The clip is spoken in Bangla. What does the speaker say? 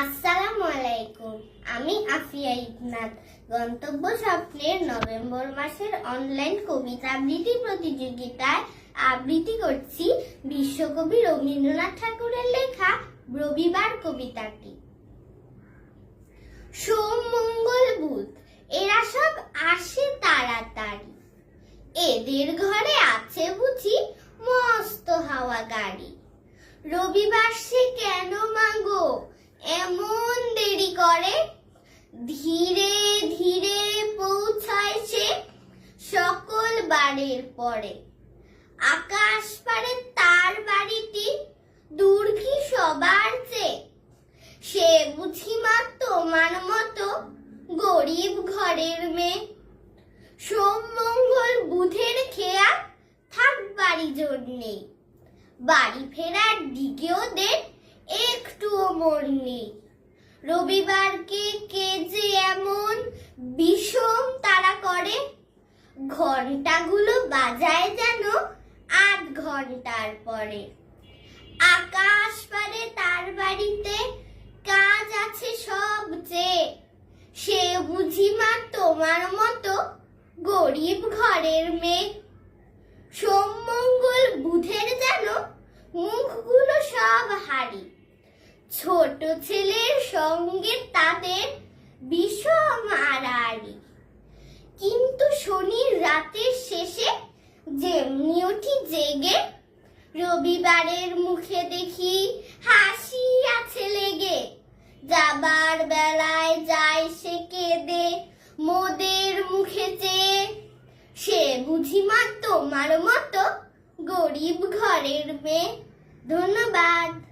আসসালামু আলাইকুম। আমি আফিয়া ইকনাথ গন্তব্য স্বপ্নের নভেম্বর মাসের অনলাইন কবিতা আবৃত্তি প্রতিযোগিতায় আবৃত্তি করছি বিশ্বকবি রবীন্দ্রনাথ ঠাকুরের লেখা রবিবার কবিতাটি। সোম, মঙ্গল, বুধ, এরা সব আসে তাড়াতাড়ি। এদের ঘরে আছে বুঝি মস্ত হাওয়া গাড়ি। রবিবার সে কেন মাগো? এমন দেরি করে? ধীরে ধীরে পৌঁছায় সে সকল বারের পরে। আকাশ পারে তার বাড়িটি দূর কি সবার চেয়ে। সে বুঝি মা তোমার মতো গরিব ঘরের মেয়ে। সোম মঙ্গল বুধের খেয়া থাক বাড়ি জোর নেই বাড়ি ফেরার দিকে ওদের একটুও মন নেই। রবিবারকে কে যে এমন বিষম তারা করে ঘন্টাগুলো বাজায় যেন আট ঘণ্টার পরে। আকাশ পারে তার বাড়িতে কাজ আছে সব যে, সে বুঝি মা তোমার মতো গরিব ঘরের মেয়ে। সোম মঙ্গল বুধের যেন মুখগুলো সব হারি ছোট ছেলের সঙ্গে তাদের বিষম আড়াআড়ি। কিন্তু শনির রাতের শেষে যেমনি উঠি জেগে, রবিবারের মুখে দেখি হাসি আছে লেগে। যাবার বেলায় যায় সে কেঁদে, মোদের মুখে চেয়ে। সে বুঝি মা তোমার মতো গরিব ঘরের মেয়ে। ধন্যবাদ।